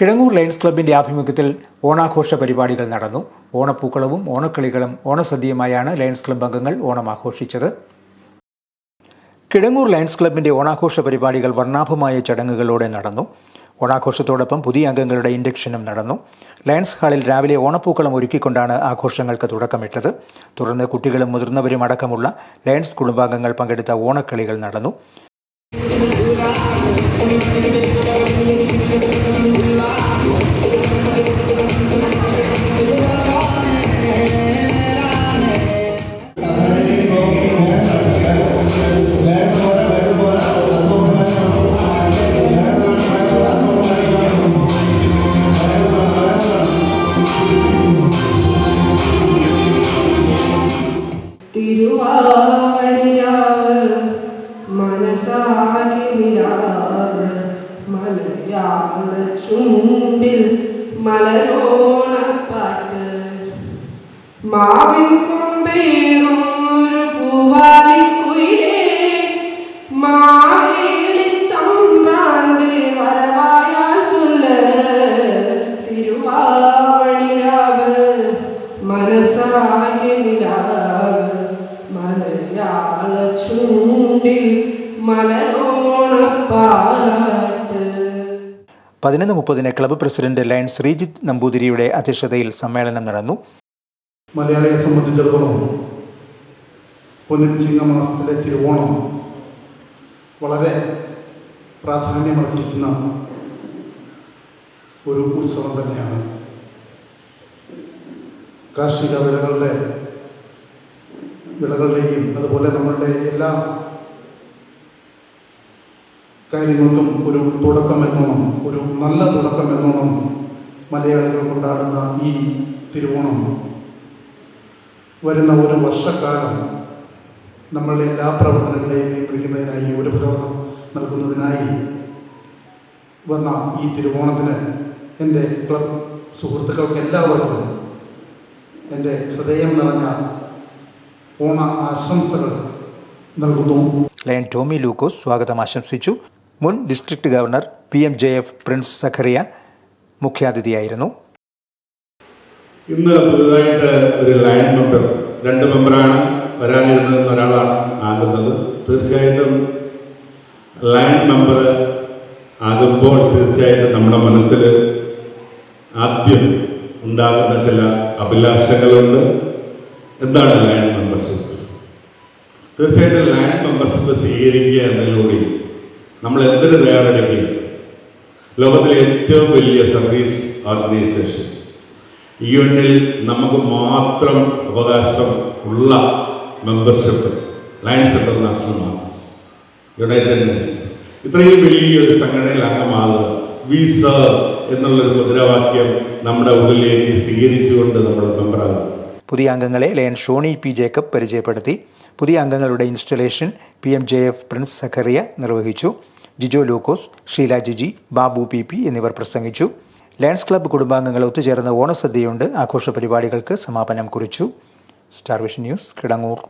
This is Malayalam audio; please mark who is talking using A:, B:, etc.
A: കിഴങ്ങൂർ ലയൺസ് ക്ലബിന്റെ ആഭിമുഖ്യത്തിൽ ഓണാഘോഷ പരിപാടികൾ നടന്നു. ഓണപ്പൂക്കളവും ഓണക്കളികളും ഓണസദ്യയുമായാണ് ലയൺസ് ക്ലബ് അംഗങ്ങൾ ഓണം ആഘോഷിച്ചത്. കിഴങ്ങൂർ ലയൺസ് ക്ലബിന്റെ ഓണാഘോഷ പരിപാടികൾ വർണാഭമായ ചടങ്ങുകളോടെ നടന്നു. ഓണാഘോഷത്തോടൊപ്പം പുതിയ അംഗങ്ങളുടെ ഇൻഡക്ഷനും നടന്നു. ലയൺസ് ഹാളിൽ രാവിലെ ഓണപ്പൂക്കളം ഒരുക്കിക്കൊണ്ടാണ് ആഘോഷങ്ങൾക്ക് തുടക്കമിട്ടത്. തുടർന്ന് കുട്ടികളും മുതിർന്നവരും അടക്കമുള്ള ലയൺസ് കുടുംബാംഗങ്ങൾ പങ്കെടുത്ത ഓണക്കളികൾ നടന്നു.
B: തിരുവാവണിയാവ് മനസാകി മലയാള ചുണ്ടിൽ മലരോണപ്പാട്ട് മാവിൻ കൊമ്പേറും
A: പതിനൊന്ന് മുപ്പതിന് ക്ലബ്ബ് പ്രസിഡന്റ് ലയൻ ശ്രീജിത്ത് നമ്പൂതിരിയുടെ അധ്യക്ഷതയിൽ സമ്മേളനം നടന്നു.
C: മലയാളിയെ സംബന്ധിച്ചിടത്തോളം പുനഞ്ചിങ്ങ ചിങ്ങമാസത്തിലെ തിരുവോണം വളരെ പ്രാധാന്യമർഹിക്കുന്ന ഒരു ഉത്സവം തന്നെയാണ്. കാർഷിക വിളകളുടെ വിളകളുടെയും അതുപോലെ നമ്മളുടെ എല്ലാ കാര്യങ്ങൾക്കും ഒരു തുടക്കം എന്നോണം ഒരു നല്ല തുടക്കം എന്നോണം മലയാളികൾ കൊണ്ടാടുന്ന ഈ തിരുവോണം. വരുന്ന ഒരു വർഷക്കാലം നമ്മളുടെ എല്ലാ പ്രവർത്തനങ്ങളെയും നിയന്ത്രിക്കുന്നതിനായി ഒരു പ്രകടനം നൽകുന്നതിനായി വന്ന ഈ തിരുവോണത്തിന് എന്റെ ക്ലബ് സുഹൃത്തുക്കൾക്ക് എല്ലാവർക്കും എന്റെ ഹൃദയം നിറഞ്ഞ ഓണ ആശംസകൾ നൽകുന്നു.
A: ലയൻ ടോമി ലൂക്കോസ് സ്വാഗതം ആശംസിച്ചു. മുൻ district governor P M J F Prince Zacharia മുഖ്യാതിഥിയായിരുന്നു.
D: ഇന്ന് പുതുതായിട്ട് ഒരു ലൈൻ മെമ്പർ രണ്ട് മെമ്പറാണ് വരാനിരുന്നത് ഒരാളാണ് ആകുന്നത്. തീർച്ചയായിട്ടും ലൈൻ മെമ്പർ ആകുമ്പോൾ തീർച്ചയായിട്ടും നമ്മുടെ മനസ്സിൽ ആദ്യം ഉണ്ടാകുന്ന ചില അഭിലാഷങ്ങളുണ്ട്. എന്താണ് ലൈൻ മെമ്പർഷിപ്പ് തീർച്ചയായിട്ടും ലൈൻ മെമ്പർഷിപ്പ് സ്വീകരിക്കുക എന്നതിലൂടെ നമ്മൾ എന്തിനു തയ്യാറെടുക്കുക ലോകത്തിലെ ഏറ്റവും വലിയ സർവീസ് ഓർഗനൈസേഷൻ എന്നിൽ നമുക്ക് മാത്രം അവകാശം ഉള്ള മെമ്പർഷിപ്പ് ലയൻസ് ഇന്റർനാഷണൽ മാത്രം. യുണൈറ്റഡ് നേഷൻസ് ഇത്രയും വലിയൊരു സംഘടനയിൽ അംഗമാകുക വി സർ എന്നുള്ളൊരു മുദ്രാവാക്യം നമ്മുടെ ഉള്ളിലേക്ക് സ്വീകരിച്ചുകൊണ്ട് നമ്മൾ മെമ്പറാകും
A: പുതിയ അംഗങ്ങളെ ലയൻ ഷോണി പി ജേക്കബ് പരിചയപ്പെടുത്തി. പുതിയ അംഗങ്ങളുടെ installation P M J F Prince Zacharia നിർവഹിച്ചു. ജിജോ ലൂക്കോസ് ഷീല ജിജി ബാബു പി പി എന്നിവർ പ്രസംഗിച്ചു. ലയൺസ് ക്ലബ്ബ് കുടുംബാംഗങ്ങൾ ഒത്തുചേർന്ന ഓണസദ്യയുണ്ട് ആഘോഷ പരിപാടികൾക്ക് സമാപനം കുറിച്ചു. Star vision news Kidangoor.